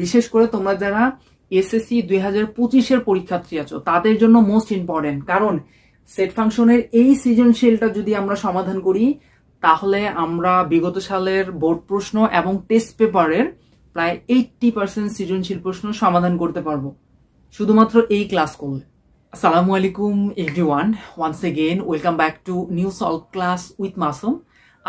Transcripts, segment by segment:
বিশেষ করে তোমরা যারা এসএসসি দুই হাজার পঁচিশের পরীক্ষার্থী আছো, তাদের জন্য মোস্ট ইম্পর্টেন্ট কারণ সেট ফাংশনের এই সৃজনশীলটা যদি আমরা সমাধান করি, তাহলে আমরা বিগত সালের বোর্ড প্রশ্ন এবং টেস্ট পেপারের প্রায় এইটটি পার্সেন্ট সৃজনশীল প্রশ্ন সমাধান করতে পারব। শুধুমাত্র এই ক্লাস করলে। আসসালামু আলাইকুম everyone once again welcome back to new solve class with Masum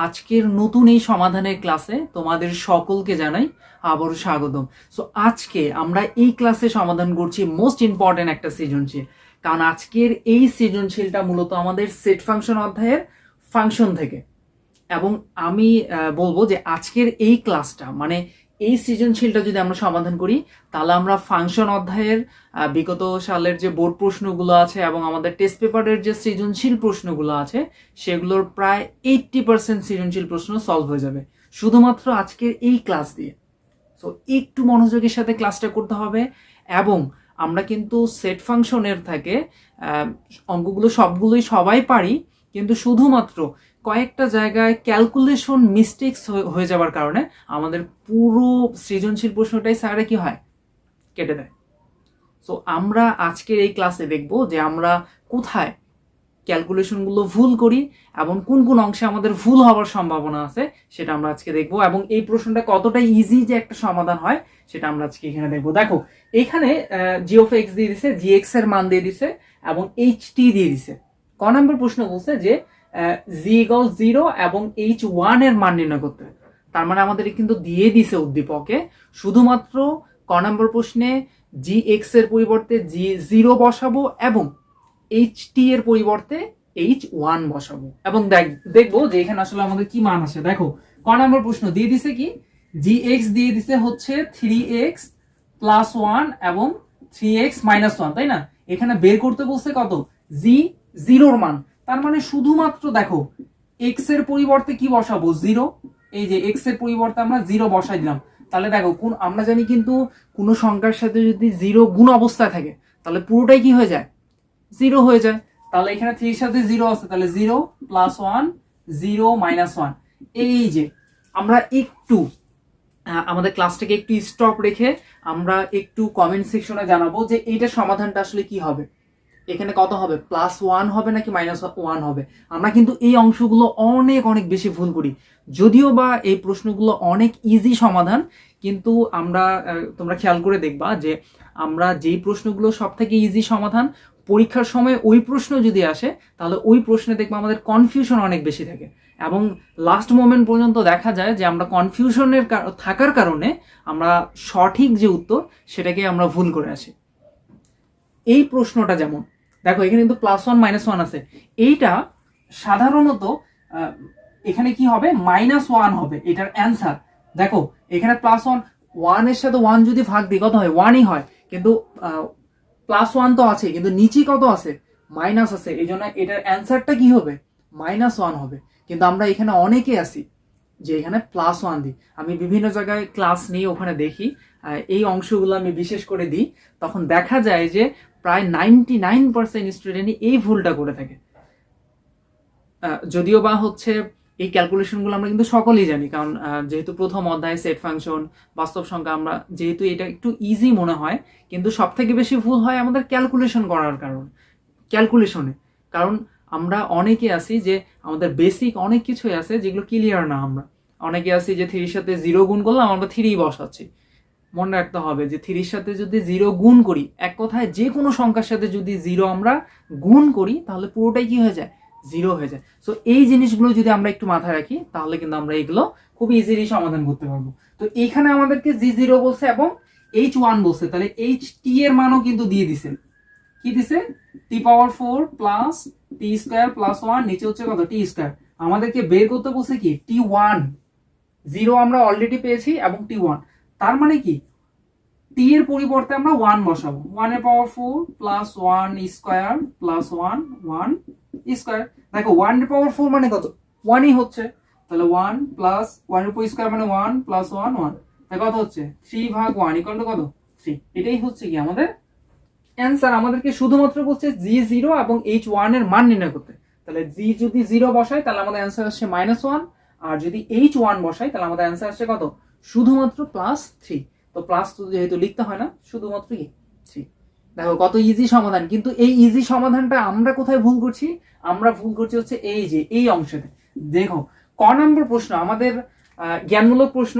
আজকের নতুন এই সমাধানের ক্লাসে তোমাদের সকলকে জানাই আবারও স্বাগতম। সো আজকে আমরা এই ক্লাসে সমাধান করছি মোস্ট ইম্পর্টেন্ট একটা সৃজনশীল। কারণ আজকের এই সৃজনশীলটা মূলত আমাদের সেট ফাংশন অধ্যায়ের ফাংশন থেকে। এবং আমি বলব যে আজকের এই ক্লাসটা মানে এই সৃজনশীলটা যদি আমরা সমাধান করি, তাহলে আমরা ফাংশন অধ্যায়ের বিগত সালের যে বোর্ড প্রশ্নগুলো আছে এবং আমাদের টেস্ট পেপারের যে সৃজনশীল প্রশ্নগুলো আছে, সেগুলোর প্রায় এইটটি পার্সেন্ট সৃজনশীল প্রশ্ন সলভ হয়ে যাবে। শুধুমাত্র আজকের এই ক্লাস দিয়ে। সো একটু মনোযোগের সাথে ক্লাসটা করতে হবে এবং আমরা কিন্তু সেট ফাংশনের থেকে অঙ্কগুলো সবগুলোই সবাই পারি, কিন্তু শুধুমাত্র কয়েকটা জায়গায় ক্যালকুলেশন মিস্টেক্স হয়ে যাওয়ার কারণে আমাদের পুরো সৃজনশীল প্রশ্নটাই স্যারে কি হয়? কেটে দেয়। সো আমরা আজকের এই ক্লাসে দেখব যে আমরা কোথায় ক্যালকুলেশনগুলো ভুল করি এবং কোন কোন অংশে আমাদের ভুল হওয়ার সম্ভাবনা আছে সেটা আমরা আজকে দেখব এবং এই প্রশ্নটা কতটা ইজি যে একটা সমাধান হয় সেটা আমরা আজকে এখানে দেখব। দেখো, এখানে জি অফ এক্স দিয়ে দিছে জি এক্সের মান দিয়ে দিছে এবং এইচ টি দিয়ে দিছে। ক নম্বর প্রশ্ন বলছে যে জি ইগল জিরো এবং এইচ ওয়ানের মান নির্ণয় করতে হবে। তার মানে আমাদের কিন্তু দিয়ে দিছে উদ্দীপকে, শুধুমাত্র ক নম্বর প্রশ্নে জি এক্সের পরিবর্তে জি জিরো বসাবো এবং এইচ টি এর পরিবর্তে এইচ ওয়ান বসাবো। এবং দেখ, দেখব যে এখানে আসলে আমাদের কি মান আছে। দেখো, ক নম্বর প্রশ্ন দিয়ে দিছে কি? জি এক্স দিয়ে দিছে হচ্ছে থ্রি এক্স প্লাস ওয়ান এবং থ্রি এক্স মাইনাস ওয়ান তাই না? এখানে বের করতে বলছে কত? জি জিরোর মান। তার মানে শুধুমাত্র দেখো এক্সের পরিবর্তে কি বসাবো? জিরো এই যে এক্সের পরিবর্তে আমরা জিরো বসাই দিলাম। তাহলে দেখো, কোন আমরা জানি কিন্তু কোনো সংখ্যার সাথে যদি জিরো গুণ অবস্থায় থাকে, তাহলে পুরোটাই কি হয়ে যায়? জিরো হয়ে যায়। তাহলে এখানে থ্রির সাথে জিরো আছে, তাহলে zero plus one zero minus one এই যে আমরা একটু আমাদের ক্লাসটাকে একটু স্টপ রেখে আমরা একটু কমেন্ট সেকশনে জানাব যে এইটার সমাধানটা আসলে কি হবে। এখানে কত হবে? প্লাস ওয়ান হবে নাকি মাইনাস ওয়ান হবে? আমরা কিন্তু এই অংশগুলো অনেক অনেক বেশি ভুল করি। যদিও বা এই প্রশ্নগুলো অনেক ইজি সমাধান, কিন্তু আমরা তোমরা খেয়াল করে দেখবা যে আমরা যেই প্রশ্নগুলো সব থেকে ইজি সমাধান, পরীক্ষার সময় ওই প্রশ্ন যদি আসে, তাহলে ওই প্রশ্নে দেখব আমাদের কনফিউশন অনেক বেশি থাকে। এবং লাস্ট মোমেন্ট পর্যন্ত দেখা যায় যে আমরা কনফিউশনের থাকার কারণে আমরা সঠিক যে উত্তর, সেটাকে আমরা ভুল করে আসি। এই প্রশ্নটা যেমন দেখো, এখানে কিন্তু প্লাস ওয়ান মাইনাস ওয়ান আছে। এইটা সাধারণত এখানে কি হবে? মাইনাস ওয়ান হবে, এটার অ্যান্সার দেখো, এখানে প্লাস ওয়ান ওয়ানের সাথে ওয়ান যদি ভাগ দিই, কত হয়? ওয়ানই হয়। কিন্তু প্লাস ওয়ান তো আছে, কিন্তু নিচে কত আছে? মাইনাস আছে। এই জন্য এটার অ্যান্সারটা কি হবে? মাইনাস ওয়ান হবে। কিন্তু আমরা এখানে অনেকে আছি যে এখানে প্লাস ওয়ান দিই। আমি বিভিন্ন জায়গায় ক্লাস নিয়ে ওখানে দেখি এই অংশগুলো আমি বিশেষ করে দিই। তখন দেখা যায় যে প্রায় নাইনটি নাইন পার্সেন্ট স্টুডেন্টই এই ভুলটা করে থাকে। যদিও বা হচ্ছে এই ক্যালকুলেশনগুলো আমরা কিন্তু সকলেই জানি, কারণ যেহেতু প্রথম অধ্যায় সেট ফাংশন বাস্তব সংখ্যা, আমরা যেহেতু এটা একটু ইজি মনে হয়, কিন্তু সব থেকে বেশি ভুল হয় আমাদের ক্যালকুলেশন করার কারণ ক্যালকুলেশনে কারণ আমরা অনেকে আছি যে আমাদের বেসিক অনেক কিছুই আছে যেগুলো ক্লিয়ার না আমরা। অনেকে আছি যে থ্রির সাথে জিরো গুণ করলাম, আমরা থ্রি বসাচ্ছি। মনে রাখতে হবে যে থ্রির সাথে যদি জিরো গুণ করি, এক কথায় যে কোনো সংখ্যার সাথে যদি জিরো আমরা গুণ করি, তাহলে পুরোটাই কি হয়ে যায়? জিরো হয়ে যায়। সো এই জিনিসগুলো যদি আমরা একটু মাথায় রাখি, তাহলে কিন্তু আমরা এগুলো খুব ইজিলি সমাধান করতে পারব। তো এইখানে আমাদেরকে জি জিরো বলছে এবং এইচ ওয়ান বলছে। তাহলে এইচ টি এর মানও কিন্তু দিয়ে দিছে। কি দিছে? T power four plus T square plus one নিচে হচ্ছে কত? টি স্কোয়ার আমাদেরকে বের করতে বলছে কি? টি ওয়ান জিরো আমরা অলরেডি পেয়েছি এবং টি ওয়ান তার মানে কি? টি এর পরিবর্তে আমরা ওয়ান বসাবো। ওয়ানের power four plus one square plus one one square দেখো ওয়ানের পাওয়ার ফোর মানে কত? ওয়ানই হচ্ছে। তাহলে ওয়ান প্লাস ওয়ানের স্কোয়ার মানে ওয়ান প্লাস ওয়ান ওয়ান তাহলে কত হচ্ছে? থ্রি ভাগ ওয়ান ইকাল টু কত? থ্রি এটাই হচ্ছে কি আমাদের অ্যান্সার আমাদেরকে শুধুমাত্র বলছে জি জিরো এবং এইচ ওয়ানের মান নির্ণয় করতে। তাহলে জি যদি জিরো বসাই তাহলে আমাদের অ্যান্সার আসছে মাইনাস ওয়ান আর যদি এইচ ওয়ান বসাই তাহলে আমাদের অ্যান্সার আসছে কত? শুধুমাত্র প্লাস থ্রি তো প্লাস তো যেহেতু লিখতে হয় না, শুধুমাত্র কি থ্রি দেখো কত ইজি সমাধান, কিন্তু এই ইজি সমাধানটা আমরা কোথায় ভুল করছি? আমরা ভুল করছি হচ্ছে এই যে, এই অংশতে। দেখো, ক নম্বর প্রশ্ন, আমাদের জ্ঞানমূলক প্রশ্ন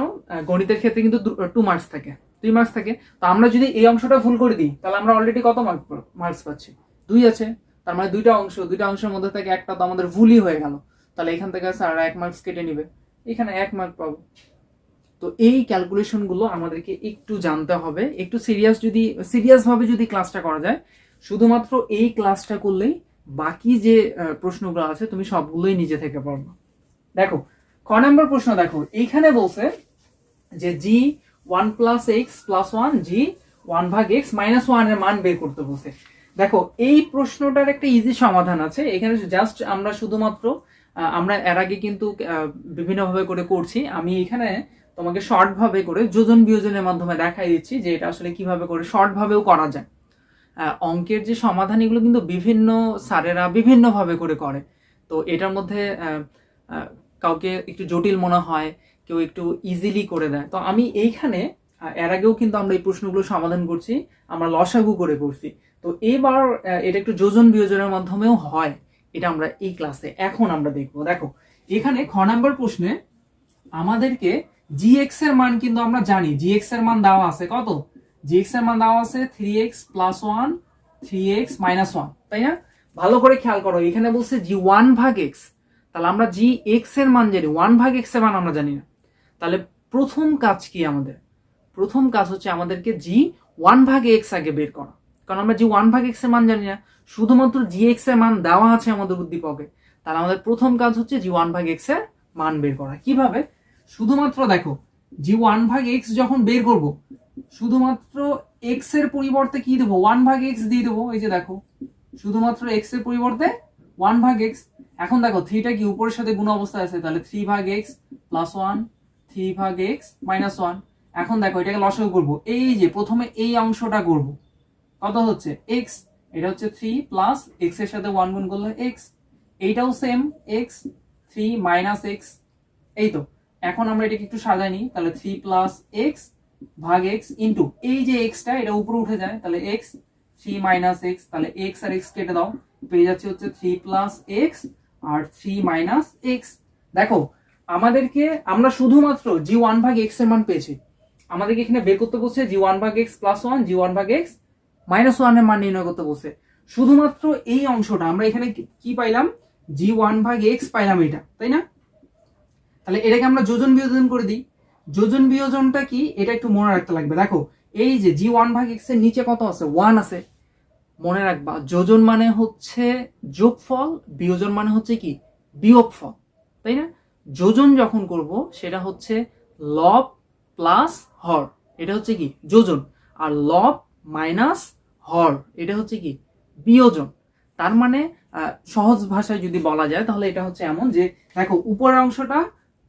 গণিতের ক্ষেত্রে কিন্তু টু মার্কস থাকে দুই মার্কস থাকে। তো আমরা যদি এই অংশটা ভুল করে দিই, তাহলে আমরা অলরেডি কত মার্ক মার্কস পাচ্ছি? দুই আছে, তার মানে দুইটা অংশ, দুইটা অংশের মধ্যে থেকে একটা তো আমাদের ভুলই হয়ে গেল। তাহলে এখান থেকে স্যার এক মার্কস কেটে নিবে। এখানে এক মার্ক পাবো। তো এই ক্যালকুলেশনগুলো আমাদেরকে একটু জানতে হবে। একটু সিরিয়াস যদি সিরিয়াস ভাবে যদি ক্লাসটা করা যায়, শুধুমাত্র এই ক্লাসটা করলেই বাকি যে প্রশ্নগুলো আছে, তুমি সবগুলোই নিজে থেকে পারবে দেখো, ক নম্বর প্রশ্ন দেখো, এইখানে বলছে যে G one plus X plus one G one ভাগ এক্স মাইনাস ওয়ানের মান বের করতে বলছে। দেখো, এই প্রশ্নটার একটা ইজি সমাধান আছে। এখানে জাস্ট আমরা শুধুমাত্র আমরা এর আগে কিন্তু বিভিন্নভাবে করে করছি। আমি এখানে তোমাকে শর্টভাবে করে যোজন বিয়োজনের মাধ্যমে দেখাই দিচ্ছি যে এটা আসলে কীভাবে করে শর্টভাবেও করা যায়। অঙ্কের যে সমাধান এগুলো কিন্তু বিভিন্ন স্যারেরা বিভিন্নভাবে করে করে। তো এটার মধ্যে কাউকে একটু জটিল মনে হয়, কেউ একটু ইজিলি করে দেয়। তো আমি এইখানে এর আগেও কিন্তু আমরা এই প্রশ্নগুলো সমাধান করছি, আমরা লসাগু করে করছি। তো এবার এটা একটু যোজন বিয়োজনের মাধ্যমেও হয়। এটা আমরা এই ক্লাসে এখন আমরা দেখব। দেখো, এখানে খ নাম্বার প্রশ্নে আমাদেরকে জিএক্স এর মান কিন্তু আমরা জানি। জিএক্স এর মান দেওয়া আছে কত? জিএক্স এর মান দেওয়া আছে three X plus one three X minus one তাই না? ভালো করে খেয়াল করো, এখানে বলছে জি ওয়ান ভাগ এক্স তাহলে আমরা জি এক্সের মান জানি। ওয়ান ভাগ এক্সের মান আমরা জানি না। তাহলে প্রথম কাজ কি আমাদের? প্রথম কাজ হচ্ছে আমাদেরকে জি ওয়ান ভাগ এক্স আগে বের করা। কারণ আমরা জি ওয়ান ভাগ এক্সের মান জানি না, শুধুমাত্র জি এক্সের মান দেওয়া আছে আমাদের উদ্দীপকে। তাহলে আমাদের প্রথম কাজ হচ্ছে জি ওয়ান ভাগ এক্সের মান বের করা। কীভাবে? শুধুমাত্র দেখো জি ওয়ান ভাগ এক্স যখন বের করব, শুধুমাত্র এক্সের পরিবর্তে কি দেবো? ওয়ান ভাগ এক্স দিয়ে দেবো, এই যে দেখো। শুধুমাত্র এক্সের পরিবর্তে ওয়ান ভাগ এক্স এখন দেখো থ্রিটা কি উপরের সাথে গুণ অবস্থায় আছে? তাহলে থ্রি ভাগ এক্স প্লাস ওয়ান থ্রি ভাগ এক্স মাইনাস ওয়ান এখন দেখো, এটাকে লসাগু করব। এই যে, প্রথমে এই অংশটা করব। কত হচ্ছে? এক্স এটা হচ্ছে থ্রি প্লাস এক্সের সাথে ওয়ান গুণ করলে এক্স এইটাও same X three minus X এই তো। এখন আমরা এটাকে একটু সাজাই নিই, তাহলে থ্রি প্লাস এক্স ভাগ এক্স ইন্টু এই যে এক্সটা এটা উপরে উঠে যায়, তাহলে এক্স থ্রি মাইনাস এক্স তাহলে এক্স আর এক্স কেটে দাও। পেয়ে যাচ্ছে হচ্ছে থ্রি প্লাস এক্স আর থ্রি মাইনাস এক্স দেখো, আমাদেরকে, আমরা শুধুমাত্র জি ওয়ান ভাগ এক্সের মান পেয়েছি। আমাদেরকে এখানে বের করতে বলছে জি ওয়ান ভাগ X plus one G one ভাগ এক্স মাইনাস ওয়ানের মান নির্ণয় করতে বলছে। শুধুমাত্র এই অংশটা, আমরা এখানে কি পাইলাম? জি ওয়ান ভাগ এক্স পাইলাম এটা, তাই না? তাহলে এটাকে আমরা যোজন বিয়োজন করে দিই। যোজন বিয়োজনটা কি? এটা একটু মনে রাখতে লাগবে। দেখো, এই যে জি ওয়ান ভাগ এক্সের নিচে কত আছে? ওয়ান আছে। মনে রাখবা, যোজন মানে হচ্ছে যোগফল, বিয়োজন মানে হচ্ছে কি? বিয়োগফল, তাই না? যোজন যখন করব, সেটা হচ্ছে লব প্লাস হর। এটা হচ্ছে কি? যোজন। আর লব মাইনাস হর, এটা হচ্ছে কি? বিয়োজন। তার মানে সহজ ভাষায় যদি বলা যায়, তাহলে এটা হচ্ছে এমন যে, দেখো, উপরের অংশটা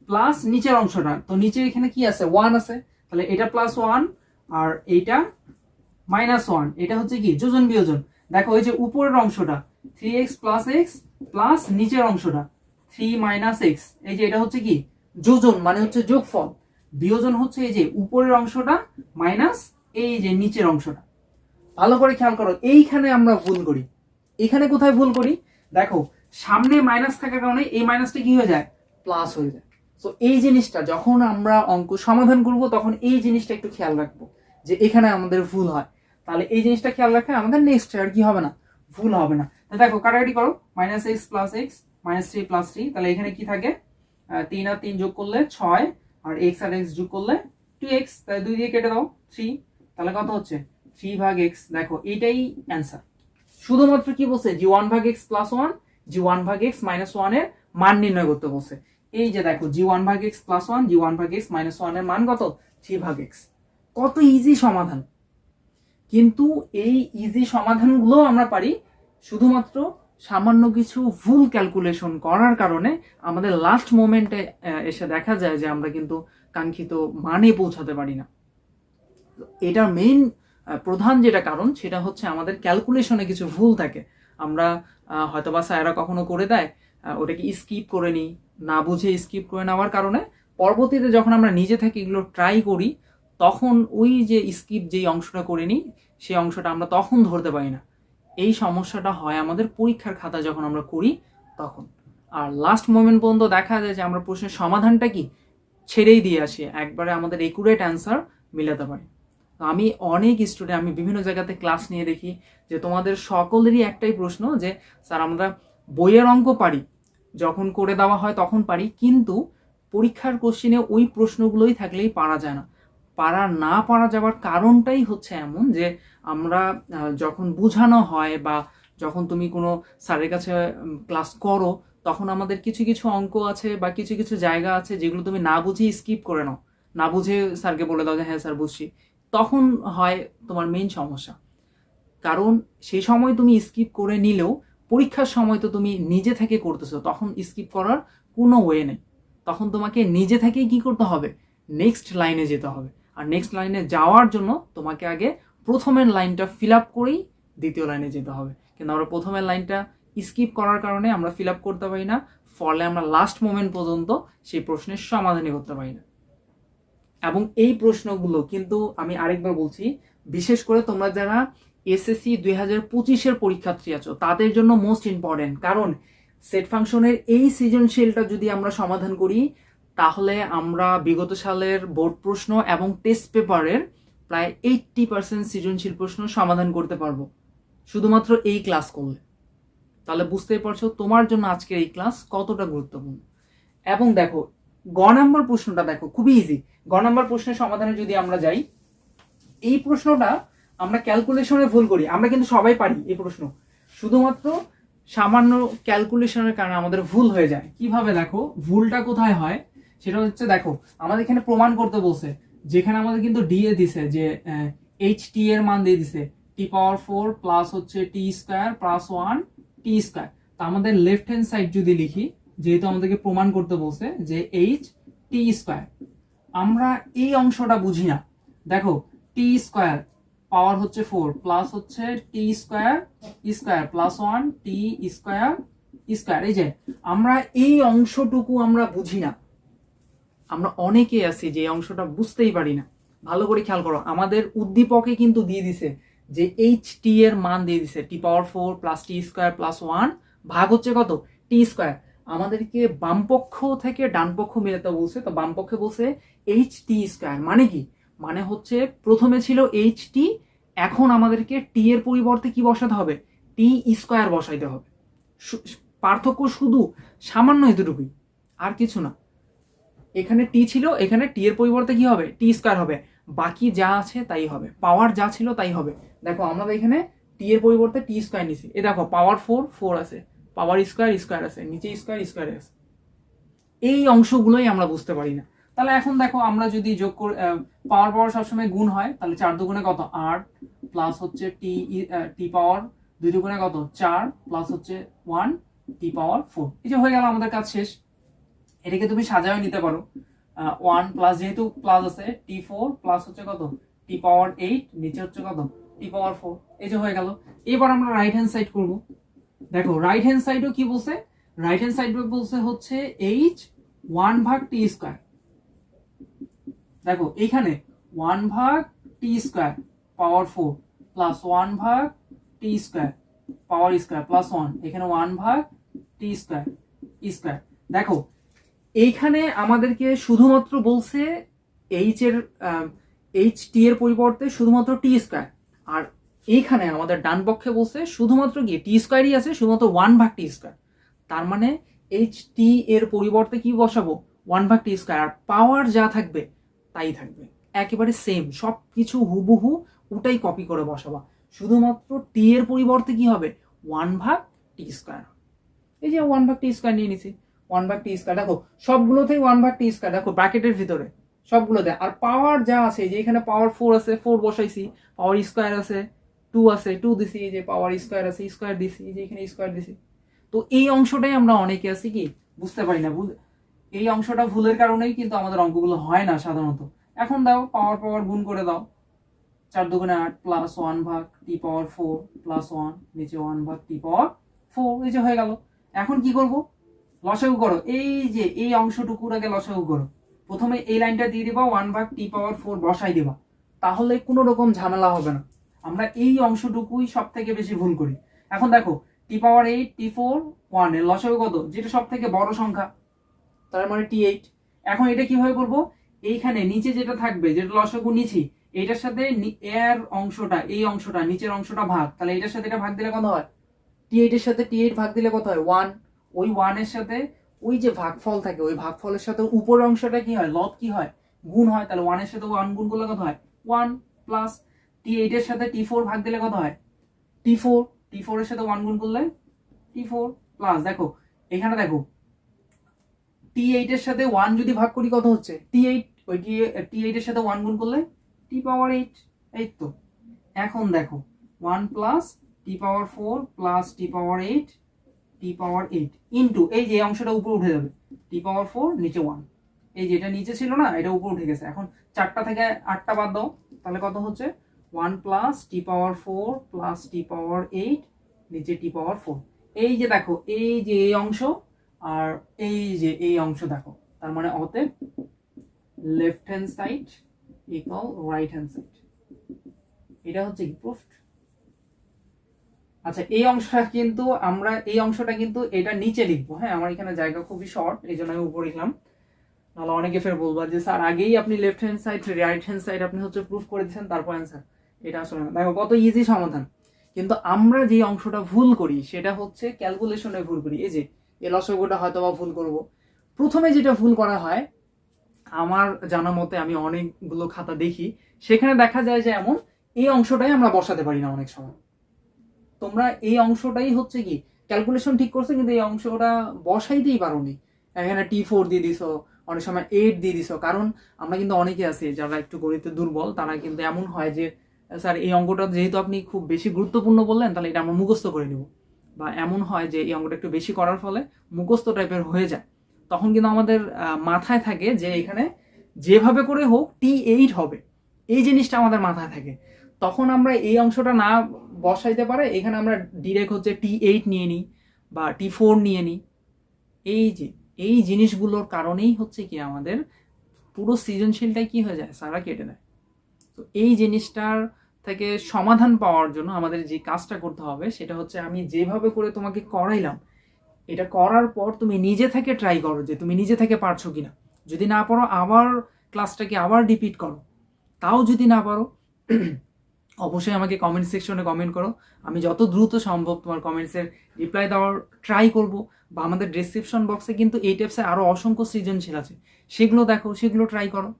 প্লাস নিচের অংশটা। তো নিচে এখানে কি আছে? ওয়ান আছে। তাহলে এটা প্লাস ওয়ান আর এইটা মাইনাস ওয়ান এটা হচ্ছে কি? যোজন বিয়োজন। দেখো, এই যে উপরের অংশটা three X plus X plus নিচের অংশটা থ্রি মাইনাস এক্স এই যে এটা হচ্ছে কি? যোজন মানে হচ্ছে যোগফল। বিয়োজন হচ্ছে এই যে উপরের অংশটা মাইনাস এই যে নিচের অংশটা। ভালো করে খেয়াল করো, এইখানে আমরা ভুল করি। এখানে কোথায় ভুল করি? দেখো, সামনে মাইনাস থাকার কারণে এই মাইনাসটা কি হয়ে যায়? প্লাস হয়ে যায়। তো এই জিনিসটা যখন আমরা অঙ্ক সমাধান করব, তখন এই জিনিসটা একটু খেয়াল রাখব যে এখানে আমাদের ভুল হয়। তাহলে এই জিনিসটা খেয়াল রাখলে আমাদের নেক্সট আর কি হবে না? ভুল হবে না। দেখো, কাটাকাটি করো minus X plus X minus three plus three তাহলে এখানে কি থাকে? তিন আর তিন যোগ করলে ছয়, আর এক্স আর এক্স যোগ করলে টু এক্স তাহলে দুই দিয়ে কেটে দাও থ্রি তাহলে কত হচ্ছে? থ্রি ভাগ এক্স দেখো এটাই অ্যান্সার শুধুমাত্র কি বলছে? জি ওয়ান ভাগ X plus one G one ভাগ এক্স মাইনাস ওয়ানের মান নির্ণয় করতে বলছে। এই যে দেখো জি ওয়ান ভাগ X plus one G one ভাগ এক্স মাইনাস ওয়ানের মান কত? থ্রি ভাগ এক্স কত ইজি সমাধান। কিন্তু এই ইজি সমাধানগুলো আমরা পারি শুধুমাত্র সামান্য কিছু ভুল ক্যালকুলেশন করার কারণে আমাদের লাস্ট মোমেন্টে এসে দেখা যায় যে আমরা কিন্তু কাঙ্ক্ষিত মানে পৌঁছাতে পারি না। এটার মেইন প্রধান যেটা কারণ, সেটা হচ্ছে আমাদের ক্যালকুলেশনে কিছু ভুল থাকে। আমরা হয়তোবা স্যাররা কখনো করে দেয় ওটাকে স্কিপ করে নিই, না বুঝে স্কিপ করে নেওয়ার কারণে। পরবর্তীতে যখন আমরা নিজে থেকে এগুলো ট্রাই করি, তখন ওই যে স্কিপ যেই অংশটা করে নিই, সেই অংশটা আমরা তখন ধরতে পারি না। এই সমস্যাটা হয় আমাদের পরীক্ষার খাতা যখন আমরা করি, তখন। আর লাস্ট মোমেন্ট পর্যন্ত দেখা যায় যে আমরা প্রশ্নের সমাধানটা কি? ছেড়েই দিয়ে আসি, একবারে আমাদের একুরেট অ্যান্সার মিলাতে পারি। তো আমি অনেক স্টুডেন্ট আমি বিভিন্ন জায়গাতে ক্লাস নিয়ে দেখি যে তোমাদের সকলেরই একটাই প্রশ্ন যে স্যার আমরা বইয়ের অঙ্ক পারি, যখন করে দেওয়া হয় তখন পারি, কিন্তু পরীক্ষার কোশ্চেনে ওই প্রশ্নগুলোই থাকলেই পারা যায় না। পারা না পারা যাওয়ার কারণটাই হচ্ছে এমন যে, আমরা যখন বোঝানো হয় বা যখন তুমি কোনো স্যারের কাছে ক্লাস করো, তখন আমাদের কিছু কিছু অঙ্ক আছে বা কিছু কিছু জায়গা আছে যেগুলো তুমি না বুঝে স্কিপ করে নাও। না বুঝে স্যারকে বলে দাও যে হ্যাঁ স্যার, বুঝছি। তখন হয় তোমার মেইন সমস্যা। কারণ সেই সময় তুমি স্কিপ করে নিলেও পরীক্ষার সময় তো তুমি নিজে থেকে করতেছো, তখন স্কিপ করার কোনো ওয়ে নেই। তখন তোমাকে নিজে থেকেই কি করতে হবে? নেক্সট লাইনে যেতে হবে। আর নেক্সট লাইনে যাওয়ার জন্য তোমাকে আগে প্রথমের লাইনটা ফিল আপ করেই দ্বিতীয় লাইনে যেতে হবে। কিন্তু আমরা প্রথমের লাইনটা স্কিপ করার কারণে আমরা ফিল আপ করতে পারি না। ফলে আমরা লাস্ট মোমেন্ট পর্যন্ত সেই প্রশ্নের সমাধানই করতে পারি না। এবং এই প্রশ্নগুলো কিন্তু আমি আরেকবার বলছি, বিশেষ করে তোমরা যারা এসএসসি দুই হাজার পঁচিশের পরীক্ষার্থী আছো, তাদের জন্য মোস্ট ইম্পর্টেন্ট কারণ সেট ফাংশনের এই সৃজনশীলটা যদি আমরা সমাধান করি, তাহলে আমরা বিগত সালের বোর্ড প্রশ্ন এবং টেস্ট পেপারের প্রায় এইটটি পার্সেন্ট সৃজনশীল প্রশ্ন সমাধান করতে পারব। শুধুমাত্র এই ক্লাস করলে। তাহলে বুঝতেই পারছ তোমার জন্য আজকের এই ক্লাস কতটা গুরুত্বপূর্ণ। এবং দেখো, গ নাম্বার প্রশ্নটা দেখো, খুবই ইজি গ নাম্বার প্রশ্নের সমাধানে যদি আমরা যাই, এই প্রশ্নটা আমরা ক্যালকুলেশনে ভুল করি, আমরা কিন্তু সবাই পারি এই প্রশ্ন। শুধুমাত্র সামান্য ক্যালকুলেশনের কারণে আমাদের ভুল হয়ে যায়। কীভাবে দেখো, ভুলটা কোথায় হয়? সেটা হচ্ছে দেখো, আমাদের এখানে প্রমাণ করতে বলছে, যেখানে আমাদের কিন্তু ডি এ দিছে যে এইচ টি এর মান দিয়ে দিছে টি পাওয়ার ফোর প্লাস হচ্ছে T square plus one T square তা আমাদের লেফট হ্যান্ড সাইড যদি লিখি, যেহেতু আমাদেরকে প্রমাণ করতে বলছে যে এইচ টি স্কোয়ার আমরা এই অংশটা বুঝি না। দেখো টি স্কোয়ার পাওয়ার হচ্ছে ফোর প্লাস হচ্ছে T square square plus one T square square এই যে, আমরা এই অংশটুকু আমরা বুঝি না। আমরা অনেকে আছি যে অংশটা বুঝতেই পারি না। ভালো করে খেয়াল করো, আমাদের উদ্দীপকে কিন্তু দিয়ে দিছে যে এইচ টি এর মান দিয়ে দিছে। T power four plus T square plus one ভাগ হচ্ছে কত? টি স্কোয়ার আমাদেরকে বামপক্ষ থেকে ডানপক্ষ মিলাতে বলছে, তো বামপক্ষে বলছে এইচ টি স্কোয়ার মানে কি? মানে হচ্ছে প্রথমে ছিল এইচ টি এখন আমাদেরকে টি এর পরিবর্তে কি বসাতে হবে? টি স্কোয়ার বসাইতে হবে। পার্থক্য শুধু সামান্য এতটুকুই, আর কিছু না। এখানে টি ছিল, এখানে টি এর পরিবর্তে কি হবে? টি স্কোয়ার হবে। বাকি যা আছে তাই হবে। পাওয়ার যা ছিল তাই হবে। দেখো, আমরা এখানে টি এর পরিবর্তে টি স্কোয়ার নিছি। এ দেখো পাওয়ার ফোর ফোর আছে। পাওয়ার স্কোয়ার স্কোয়ার আছে, নিচে স্কোয়ার স্কোয়ার আছে। এই অংশগুলোই আমরা বুঝতে পারি না। তাহলে এখন দেখো, আমরা যদি যোগ করে পাওয়ার পাওয়ার সবসময় গুণ হয়, তাহলে চার দুগুণে কত? আট প্লাস হচ্ছে টি টি পাওয়ার দুই দুগুণে কত? চার প্লাস হচ্ছে ওয়ান টি পাওয়ার ফোর এই যে হয়ে গেল আমাদের কাজ শেষ। এটাকে তুমি সাজাও নিতে পারো। ওয়ান প্লাস যেহেতু প্লাস আছে টি ফোর প্লাস হচ্ছে কত? টি পাওয়ার এইট নিচে হচ্ছে কত? টি পাওয়ার ফোর এই যে হয়ে গেল। এবার আমরা রাইট হ্যান্ড সাইড করব। দেখো রাইট হ্যান্ড সাইডও কি বলছে? রাইট হ্যান্ড সাইড বলছে হচ্ছে এইচ ওয়ান ভাগ টি স্কোয়ার দেখো, এইখানে ওয়ান ভাগ T square power four plus one ভাগ T square power square plus one এখানে ওয়ান ভাগ টি স্কোয়ার স্কোয়ার দেখো, এইখানে আমাদেরকে শুধুমাত্র বলছে এইচ এর এইচ টি এর পরিবর্তে শুধুমাত্র টি স্কোয়ার আর এইখানে আমাদের ডান পক্ষে বলছে, শুধুমাত্র কি টি স্কোয়ারই আছে, শুধুমাত্র ওয়ান ভাগ টি স্কোয়ার তার মানে এইচ টি এর পরিবর্তে কি বসাবো? ওয়ান ভাগ টি স্কোয়ার আর পাওয়ার যা থাকবে, তাই থাকবে। একেবারে সেম সব কিছু হুবহু ওটাই কপি করে বসাবা। শুধুমাত্র টি এর পরিবর্তে কি হবে? ওয়ান ভাগ টি স্কোয়ার এই যে ওয়ান ভাগ টি স্কোয়ার নিয়ে নিছি। ওয়ান ভাগ টি স্কোয়ার দেখো, সবগুলোতেই ওয়ান ভাগ টি স্কোয়ার দেখো ব্র্যাকেটের ভিতরে, সবগুলোতে। আর পাওয়ার যা আছে যে এখানে পাওয়ার ফোর আছে ফোর বসাইছি পাওয়ার স্কোয়ার আছে টু আছে টু দিছি, এই যে পাওয়ার স্কোয়ার আছে স্কোয়ার দিছি, এই যে এখানে স্কোয়ার দিছি। তো এই অংশটাই আমরা অনেকে আছি কি, বুঝতে পারি না বুঝ- এই অংশটা ভুলের কারণেই কিন্তু আমাদের অঙ্কগুলো হয় না সাধারণত। এখন দাও পাওয়ার পাওয়ার গুণ করে দাও। চার দুগুণে আট প্লাস ওয়ান ভাগ T power four plus one নিচে ওয়ান ভাগ টি পাওয়ার ফোর এই যে হয়ে গেল। এখন কি করব? লসাগু করো। এই যে, এই অংশটুকুর আগে লসাগু করো। প্রথমে এই লাইনটা দিয়ে দিবা ওয়ান ভাগ টি পাওয়ার ফোর বসাই দিবা। তাহলে কোনো রকম ঝামেলা হবে না। আমরা এই অংশটুকুই সব থেকে বেশি ভুল করি। এখন দেখো, T power eight, T four, one, এর লসাগু কত? যেটা সব থেকে বড় সংখ্যা, তার মানে টি এইট। এখন এটা কীভাবে করব? এইখানে নিচে যেটা থাকবে, যেটা লসাগু নিচি এটার সাথে এর অংশটা, এই অংশটা, নিচের অংশটা ভাগ। তাহলে এটার সাথে এটা ভাগ দিলে কত হয়? টি এইট এর সাথে টি এইট ভাগ দিলে কত হয়? ওয়ান। ওই ওয়ানের সাথে ওই যে ভাগফল থাকে, ওই ভাগফলের সাথে উপরের অংশটা কি হয়? লব কি হয়? গুণ হয়। তাহলে ওয়ানের সাথে ওয়ান গুণ করলে কত হয়? ওয়ান প্লাস টি এইট এর সাথে টি ফোর ভাগ দিলে কত হয়? টি ফোর টি ফোর এর সাথে ওয়ান গুণ করলে টি ফোর প্লাস দেখো, এখানে দেখো টি এইট এর সাথে ওয়ান যদি ভাগ করি কত হচ্ছে? টি এইট ওই টি টি এইট এর সাথে ওয়ান গুণ করলে টি পাওয়ার এইট এই তো। এখন দেখো one plus T power four plus T power eight T power eight into এই যে অংশটা উপরে উঠে যাবে টি পাওয়ার ফোর নিচে ওয়ান এই যে এটা নিচে ছিল না, এটা উপরে উঠে গেছে। এখন চারটা থেকে আটটা বাদ দাও, তাহলে কত হচ্ছে? One plus T power four plus T power eight নিচে টি পাওয়ার ফোর এই যে দেখো, এই যে এই অংশ আর এই যে এই অংশ দেখো, তার মানে অতএব left hand side equal right hand side এটা হচ্ছে কি প্রুফ আচ্ছা এই অংশটা কিন্তু আমরা, এই অংশটা কিন্তু এটা নিচে লিখব। হ্যাঁ আমার এখানে জায়গা খুবই শর্ট এই জন্য আমি উপরে লিখলাম। নাহলে অনেকে ফের বলব যে, স্যার, আগেই আপনি left hand side right hand side আপনি হচ্ছে প্রুফ করে দিচ্ছেন তারপর অ্যান্সার এটা আসলে না। দেখো, কত ইজি সমাধান। কিন্তু আমরা যে অংশটা ভুল করি, সেটা হচ্ছে ক্যালকুলেশনে ভুল করি। এই যে, এই লসগোটা হয়তো বা ভুল করব। প্রথমে যেটা ভুল করা হয়, আমার জানা মতে আমি অনেকগুলো খাতা দেখি, সেখানে দেখা যায় যে এমন, এই অংশটাই আমরা বসাতে পারি না অনেক সময়। তোমরা এই অংশটাই হচ্ছে কি ক্যালকুলেশন ঠিক করছে, কিন্তু এই অংশটা বসাইতেই পারোনি। এখানে টি ফোর দিয়ে দিছো, অনেক সময় এইট দিয়ে দিছো। কারণ আমরা কিন্তু অনেকে আছি যারা একটু গণিতে দুর্বল, তারা কিন্তু এমন হয় যে স্যার, এই অঙ্কটা যেহেতু আপনি খুব বেশি গুরুত্বপূর্ণ বললেন, তাহলে এটা আমরা মুখস্থ করে নিব। বা এমন হয় যে এই অঙ্কটা একটু বেশি করার ফলে মুখস্থ টাইপের হয়ে যায়। তখন কিন্তু আমাদের মাথায় থাকে যে এখানে যেভাবে করে হোক টি এইট হবে। এই জিনিসটা আমাদের মাথায় থাকে। তখন আমরা এই অংশটা না বসাইতে পারে, এখানে আমরা ডিরেক্ট হচ্ছে টি এইট নিয়ে নিই বা টি ফোর নিয়ে নিই। এই যে, এই জিনিসগুলোর কারণেই হচ্ছে কি আমাদের পুরো সৃজনশীলটাই কি হয়ে যায়? সারা কেটে দেয়। তো এই জিনিসটার থেকে সমাধান পাওয়ার জন্য আমাদের যে কাজটা করতে হবে, সেটা হচ্ছে আমি যেভাবে করে তোমাকে করাইলাম, এটা করার পর তুমি নিজে থেকে ট্রাই করো যে তুমি নিজে থেকে পারছ কিনা। যদি না পারো, আবার ক্লাসটাকে আবার রিপিট করো। তাও যদি না পারো, অবশ্যই আমাকে কমেন্ট সেকশনে কমেন্ট করো। আমি যত দ্রুত সম্ভব তোমার কমেন্টসের রিপ্লাই দেওয়ার ট্রাই করব। বা আমাদের ডেসক্রিপশন বক্সে কিন্তু এই টাইপসে আরও অসংখ্য সৃজনশীল আছে। সেগুলো দেখো, সেগুলো ট্রাই করো।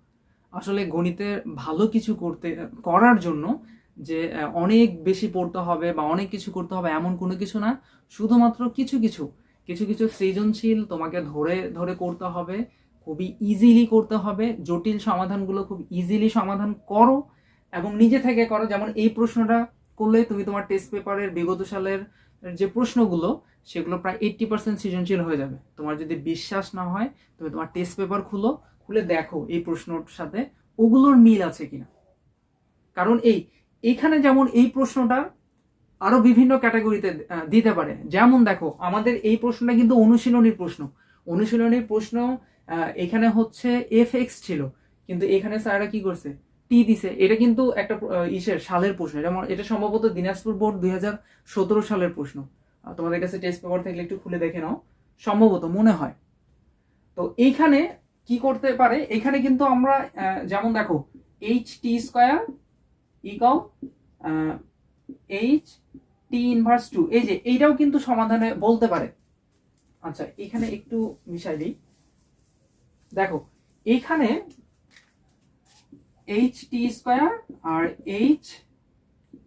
আসলে গণিতের ভালো কিছু করতে, করার জন্য যে অনেক বেশি পড়তে হবে বা অনেক কিছু করতে হবে এমন কোনো কিছু না। শুধুমাত্র কিছু কিছু কিছু কিছু সৃজনশীল তোমাকে ধরে ধরে করতে হবে, খুবই ইজিলি করতে হবে, জটিল সমাধানগুলো খুব ইজিলি সমাধান করো এবং নিজে থেকে করো। যেমন এই প্রশ্নটা করলে তুমি তোমার টেস্ট পেপারের বিগত সালের যে প্রশ্নগুলো, সেগুলো প্রায় এইট্টি পার্সেন্ট সৃজনশীল হয়ে যাবে। তোমার যদি বিশ্বাস না হয়, তুমি তোমার টেস্ট পেপার খুলো খুলে দেখো এই প্রশ্নর সাথে, ওগুলোর মিল আছে কিনা। কারণ এই, এখানে যেমন এই প্রশ্নটা আরও বিভিন্ন ক্যাটাগরিতে দিতে পারে। যেমন দেখো, আমাদের এই প্রশ্নটা কিন্তু অনুশীলনীর প্রশ্ন। অনুশীলনীর প্রশ্ন এখানে হচ্ছে এফ এক্স ছিল। কিন্তু এখানে স্যাররা কি করছে? টি দিছে। এটা কিন্তু একটা ইসের সালের প্রশ্ন। এটা মনে- এটা সম্ভবত দিনাজপুর বোর্ড দুই হাজার সতেরো সালের প্রশ্ন। তোমাদের কাছে টেস্ট পেপার থাকলে একটু খুলে দেখে নাও। সম্ভবত মনে হয়। তো এইখানে কি করতে পারে? এখানে কিন্তু আমরা যেমন দেখো H T square equal H T inverse two এই যে, এইটাও কিন্তু সমাধানে বলতে পারে। আচ্ছা এখানে একটু মিশাই দিই। দেখো এইখানে এইচ টি স্কোয়ার আর এইচ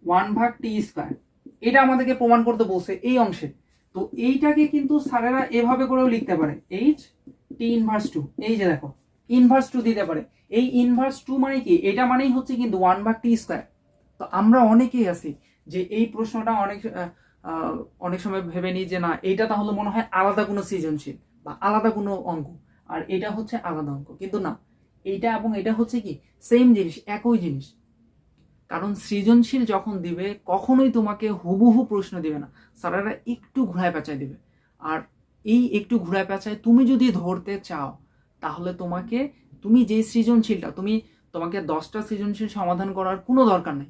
ওয়ান ভাগ টি স্কোয়ার এটা আমাদেরকে প্রমাণ করতে বলছে এই অংশে। তো এইটাকে কিন্তু স্যারেরা এভাবে করেও লিখতে পারে। এইচ টি ইনভার্স টু এই যে দেখো ইনভার্স টু দিতে পারে। এই ইনভার্স টু মানে কি? এটা মানেই হচ্ছে কিন্তু ওয়ান ভাগ টি স্কোয়ার তো আমরা অনেকেই আছি যে এই প্রশ্নটা অনেক অনেক সময় ভেবে নিই যে না এটা তাহলে মনে হয় আলাদা কোনো সৃজনশীল বা আলাদা কোনো অঙ্ক। আর এটা হচ্ছে আলাদা অঙ্ক। কিন্তু না, এইটা এবং এটা হচ্ছে কি? সেম জিনিস, একই জিনিস। কারণ সৃজনশীল যখন দিবে, কখনোই তোমাকে হুবহু প্রশ্ন দিবে না। স্যারেরা একটু ঘুরায় পেঁচায় দিবে। আর এই একটু ঘুরায় পেঁচায় তুমি যদি ধরতে চাও, তাহলে তোমাকে, তুমি যেই সৃজনশীলটা, তুমি তোমাকে দশটা সৃজনশীল সমাধান করার কোনো দরকার নেই।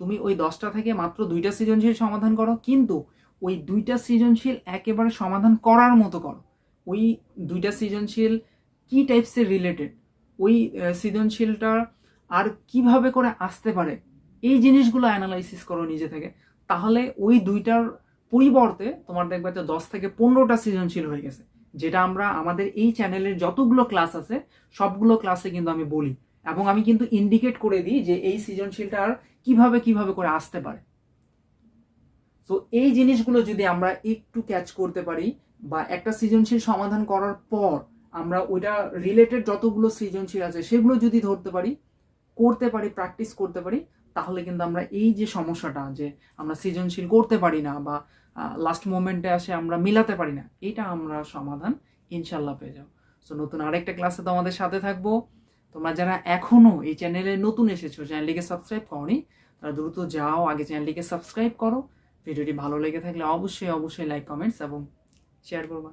তুমি ওই দশটা থেকে মাত্র দুইটা সৃজনশীল সমাধান করো, কিন্তু ওই দুইটা সৃজনশীল একেবারে সমাধান করার মতো করো। ওই দুইটা সৃজনশীল কী টাইপসের রিলেটেড ওই সৃজনশীলটা আর কীভাবে করে আসতে পারে? এই জিনিসগুলো অ্যানালাইসিস করো নিজে থেকে। তাহলে ওই দুইটার পরিবর্তে তোমার দেখবে যে দশ থেকে পনেরোটা সৃজনশীল হয়ে গেছে, যেটা আমরা আমাদের এই চ্যানেলের যতগুলো ক্লাস আছে, সবগুলো ক্লাসে কিন্তু আমি বলি। এবং আমি কিন্তু ইন্ডিকেট করে দিই যে এই সৃজনশীলটা আর কীভাবে কীভাবে করে আসতে পারে। তো এই জিনিসগুলো যদি আমরা একটু ক্যাচ করতে পারি বা একটা সৃজনশীল সমাধান করার পর আমরা ওইটা রিলেটেড যতগুলো সৃজনশীল আছে, সেগুলো যদি ধরতে পারি, করতে পারি প্র্যাকটিস করতে পারি তাহলে কিন্তু আমরা এই যে সমস্যাটা যে আমরা সৃজনশীল করতে পারি না বা লাস্ট মোমেন্টে আসে আমরা মিলাতে পারি না, এটা আমরা সমাধান ইনশাল্লাহ পেয়ে যাব। সো নতুন আরেকটা ক্লাসে তোমাদের সাথে থাকব। তোমরা যারা এখনও এই চ্যানেলে নতুন এসেছ চ্যানেলটিকে সাবস্ক্রাইব করনি, তারা দ্রুত যাও, আগে চ্যানেলটিকে সাবস্ক্রাইব করো। ভিডিওটি ভালো লেগে থাকলে অবশ্যই অবশ্যই লাইক কমেন্টস এবং শেয়ার করবা।